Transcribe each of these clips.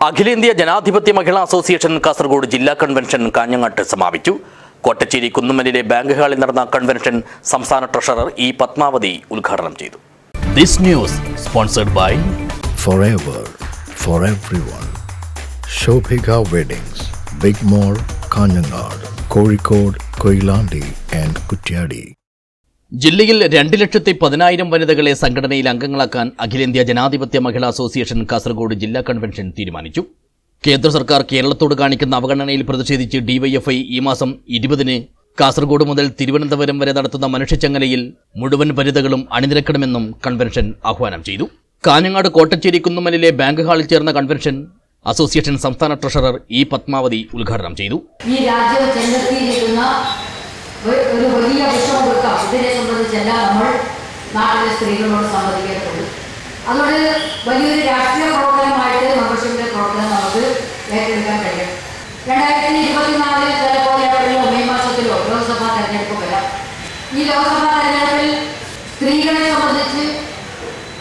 അഖിലേന്ത്യാ ജനാധിപത്യ മഹിളാ അസോസിയേഷൻ കാസർഗോഡ് ജില്ലാ കൺവെൻഷൻ കാഞ്ഞങ്ങാട്ട് സമാപിച്ചു കോട്ടച്ചേരി കുന്നുമലിലെ ബാങ്ക് ഹാളിൽ നടന്ന കൺവെൻഷൻ സംസ്ഥാന ട്രഷറർ ഇ പത്മാവതി ഉദ്ഘാടനം ചെയ്തു this news sponsored by forever for everyone. Shobhika weddings big Mall, Kanhangad Kozhikode Koilandi and Kutyadi. ജില്ലയിൽ രണ്ട് ലക്ഷത്തി പതിനായിരം വനിതകളെ സംഘടനയിൽ അംഗങ്ങളാക്കാൻ അഖിലേന്ത്യാ ജനാധിപത്യ മഹിളാ അസോസിയേഷൻ കാസർഗോഡ് ജില്ലാ കൺവെൻഷൻ തീരുമാനിച്ചു. കേന്ദ്ര സർക്കാർ കേരളത്തോട് കാണിക്കുന്ന അവഗണനയിൽ പ്രതിഷേധിച്ച് ഡിവൈഎഫ്ഐ ഈ മാസം ഇരുപതിന് കാസർഗോഡ് മുതൽ തിരുവനന്തപുരം വരെ നടത്തുന്ന മനുഷ്യച്ചങ്ങലയിൽ മുഴുവൻ വനിതകളും അണിനിരക്കണമെന്നും കൺവെൻഷൻ ആഹ്വാനം ചെയ്തു. കാഞ്ഞങ്ങാട് കോട്ടച്ചേരി കുന്നുമലിലെ ബാങ്ക് ഹാളിൽ ചേർന്ന കൺവെൻഷൻ അസോസിയേഷൻ സംസ്ഥാന ട്രഷറർ ഇ പത്മാവതി ഉദ്ഘാടനം ചെയ്തു. ഈ രാജ്യം ഒരു വലിയ വിഷമം കൊടുക്കാം. ഇതിനെ സംബന്ധിച്ചെല്ലാം നമ്മൾ നാട്ടിലെ സ്ത്രീകളോട് സമ്മതിക്കേണ്ടതുണ്ട് അതുകൊണ്ട് വലിയൊരു രാഷ്ട്രീയ പ്രവർത്തനമായിട്ട് മെമ്പർഷിപ്പിന്റെ പ്രവർത്തനം നമുക്ക് ഏറ്റെടുക്കാൻ കഴിയും. രണ്ടായിരത്തി ഇരുപത്തിനാലിൽ ചിലപ്പോൾ ഏപ്രിലോ മെയ് മാസത്തിലോ ലോക്സഭാ തെരഞ്ഞെടുപ്പ് വരാം. ഈ ലോക്സഭാ തെരഞ്ഞെടുപ്പിൽ സ്ത്രീകളെ സംബന്ധിച്ച്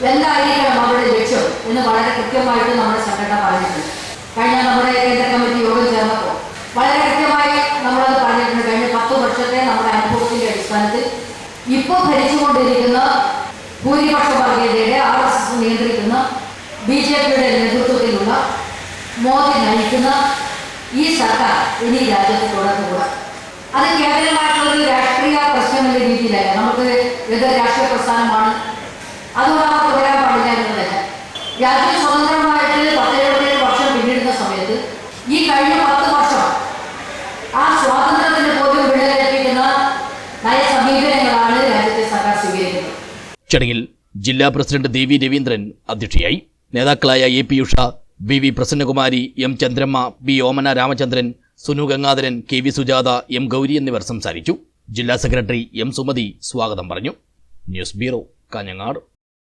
എന്തായിരിക്കണം അവരുടെ ലക്ഷ്യം എന്ന് വളരെ കൃത്യമായിട്ട് നമ്മുടെ സംഘടന പറഞ്ഞിട്ടുണ്ട് കഴിഞ്ഞ നമ്മുടെ കേന്ദ്ര കമ്മിറ്റി യോഗം ചേർന്നപ്പോൾ വളരെ കൃത്യമായി നമ്മളത് പറഞ്ഞിട്ടുണ്ട് കഴിഞ്ഞ പത്ത് വർഷത്തെ നമ്മുടെ അനുഭവത്തിന്റെ അടിസ്ഥാനത്തിൽ ഇപ്പോൾ ഭരിച്ചുകൊണ്ടിരിക്കുന്ന ഭൂരിപക്ഷ വർഗീയതയുടെ ആർ എസ് എസ് നിയന്ത്രിക്കുന്ന ബി ജെ പിയുടെ നേതൃത്വത്തിലുള്ള മോദി നയിക്കുന്ന ഈ സർക്കാർ ഇനി രാജ്യത്ത് തുടർന്നുകൂടാ. അത് കേന്ദ്രമായിട്ടുള്ള ഒരു രാഷ്ട്രീയ പ്രശ്നം എന്ന രീതിയിലല്ല. നമുക്ക് ഇത് രാഷ്ട്രീയ പ്രസ്ഥാനമാണ്. അതുകൊണ്ട് അവർ തുടരാൻ പാടില്ല എന്നതല്ല. രാജ്യം സ്വതന്ത്രമായിട്ട് പത്ത് എഴുപത്തേഴ് വർഷം പിന്നിടുന്ന സമയത്ത് ഈ കഴിഞ്ഞ പത്ത് വർഷം ചടങ്ങിൽ ജില്ലാ പ്രസിഡന്റ് ദേവി രവീന്ദ്രൻ അധ്യക്ഷയായി. നേതാക്കളായ A P Usha B V Prasannakumari M Chandramma B Omana Ramachandran Sunu Gangadharan K V Sujatha M Gauri എന്നിവർ സംസാരിച്ചു. ജില്ലാ സെക്രട്ടറി എം സുമതി സ്വാഗതം പറഞ്ഞു. News bureau Kanhangad.